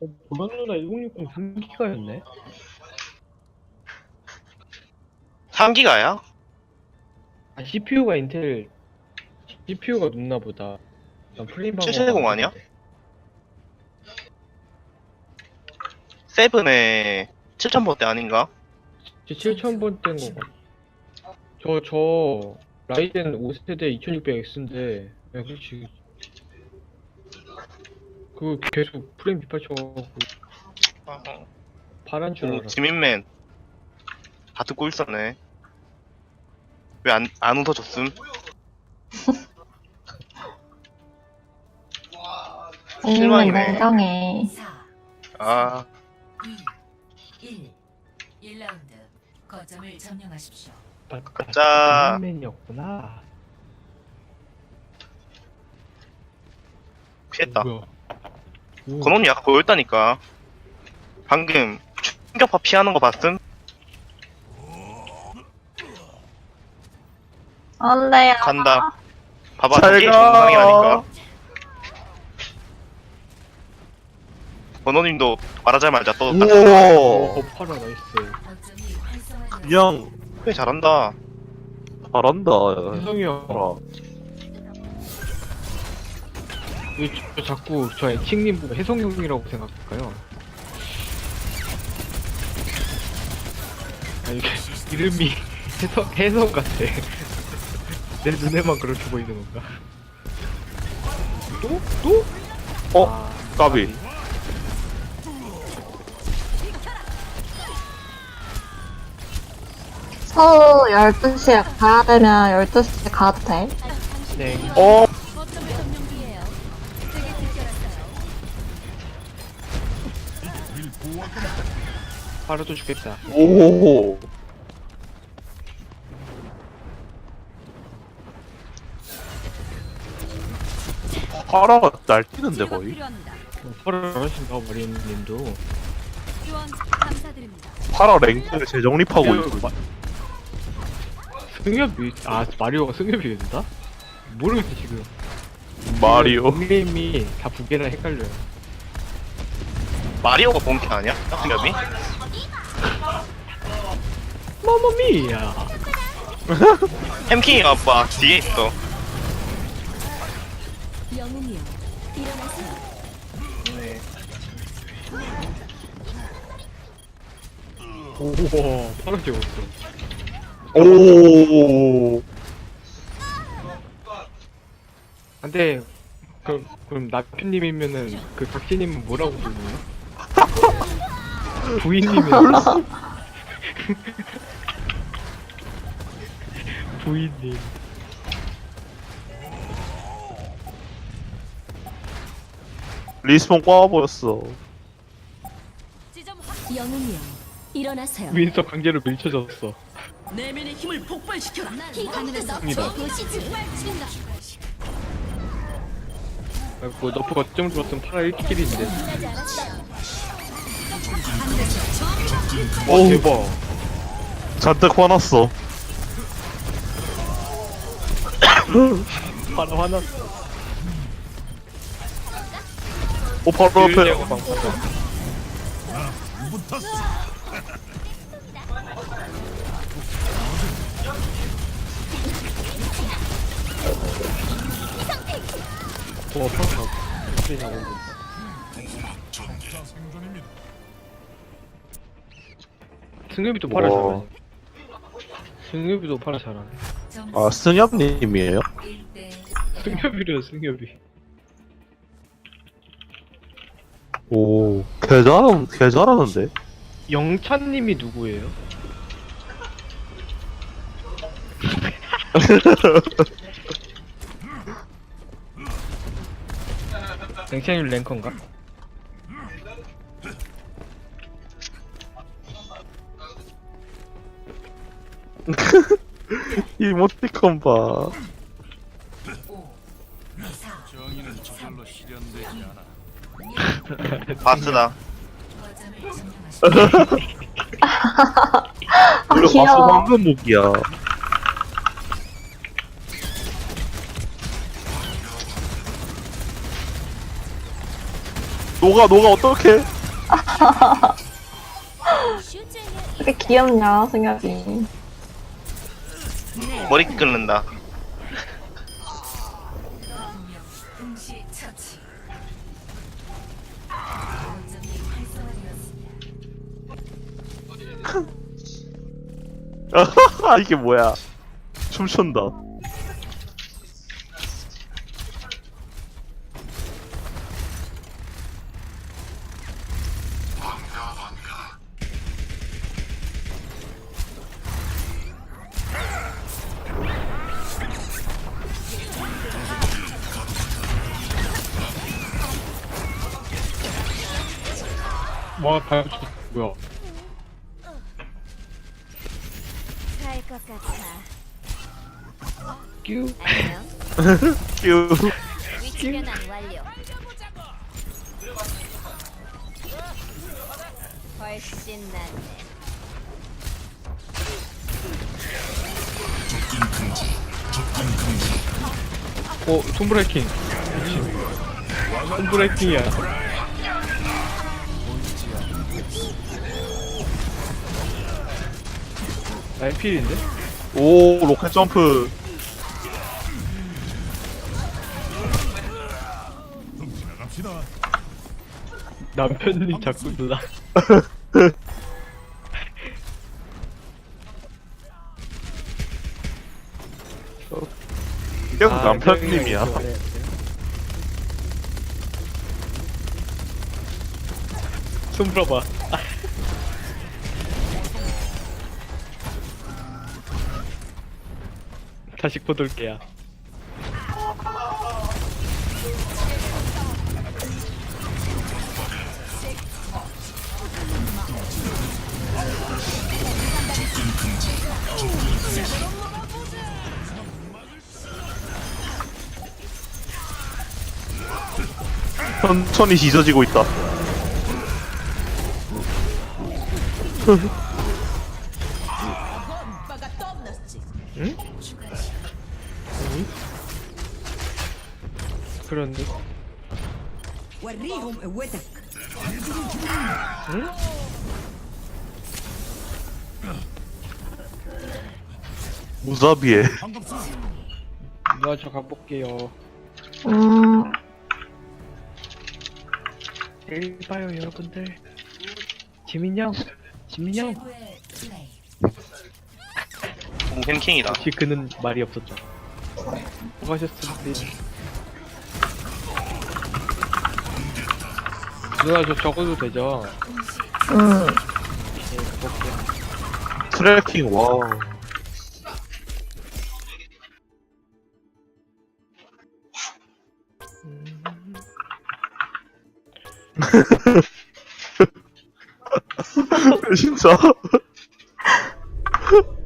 어, 보현 누나 1060 3기가였네? 3기가야? 아, CPU가 인텔, CPU가 높나 보다. 난 플레임 방어. 770 아니야? 세븐에 7000번대 아닌가? 7000번 된 거. 저, 저, 라이젠 5세대 2600X인데, 야, 그렇지. 그거 계속 프레임 비파쳐갖고, 파란 줄 오, 알았어. 지민맨 다 듣고 있었네 왜 안 안 웃어줬음? 이는 실망이네. 냉정해. 4, 아 2, 1. 1라운드. 거점을 점령하십시오. 가짜. 맨이었구나. 피했다 뭐야. 오, 건원이 아까 보였다니까 방금 충격파 피하는 거 봤음? 안 돼요. 간다 봐봐 잘 저게 가. 정상이라니까 건원님도 말하자마자 떠졌다 오, 우와 파라 나이스. 그냥 꽤 잘한다 잘한다 혜성이 형. 봐라 왜 저, 저 자꾸 저 애칭님 보고 혜성이 형이라고 생각할까요? 아, 이게 이름이 혜성, 혜성 같아. 내 눈에만 그렇게 보이는 건가? 또? 또? 어? 아, 까비 서우 12시에 가야 되면 12시에 가도 돼. 네. 어? 바로도 죽겠다. 오 파라가 날뛰는데 거의? 파라 잘하신다, 마리님도. 지원 감사드립니다. 파라 랭크를 재정립하고 있고 승엽이, 아, 마리오가 승엽이 된다? 모르겠어, 지금. 마리오 게임이 다 부계랑 헷갈려요. 마리오가 본캐 아니야? 승엽이? 마마미야. 햄킹이가 막 뒤에 있어 영웅이여 일어나세요. 우와, 파라 찍었어. 오 근데 그럼 그럼 나표님이면은 그 각시님은 뭐라고 부르나요? 부인님이요? 부인님. 리스폰 꽈버렸어 영웅이여 일어나세요. 윈서 강제로 밀쳐졌어. 내면의 힘을 폭발시켜라. 하늘에서 입니다. 보시지. 뭐 너프 거점 좋았으면 파라 1킬인데. 와 대박. 잔뜩 화났어. 파라 화났어. 오 바로 앞에. 방파다. 와 파라 스크린 나오고 승엽이도 파라 와. 잘하네. 승엽이도 파라 잘하네. 아 승엽님이에요? 1대 승엽이래요 승엽이. 오 개잘하는 개잘하는데 영찬님이 누구예요? 영찬님 랭커인가? 이모티콘 봐 5, 4. 바스다 거점을 점령하십시오. 이거 마스 귀여워. 무기야 녹아 녹아 어떡해 왜 귀엽냐, 승엽이. 머리 끓는다. 아 이게 뭐야 춤춘다 와 발, 뭐야? 살것 같아. 끼우. 안녕. 큐 위치 변환 완료. 훨씬 낫네. 어, 손브레이킹. 손브레이킹이야. 나의 필인데? 오 로켓 점프 남편님 자꾸 누나. 계속 아, 남편님이야. 손 풀어봐. 다시 포돌게야. 천천히 짖어지고 있다 그런데 무사비에 누나 저 가볼게요. 음, 내일 봐요 여러분들. 지민 형, 지민 형. 최고의 플레이. 오, 햄킹이다. 역시 그는 말이 없었죠. 수고하셨습니다. 누나 저 적어도 되죠? 음. 네, 가볼게요. 트래킹 와 진짜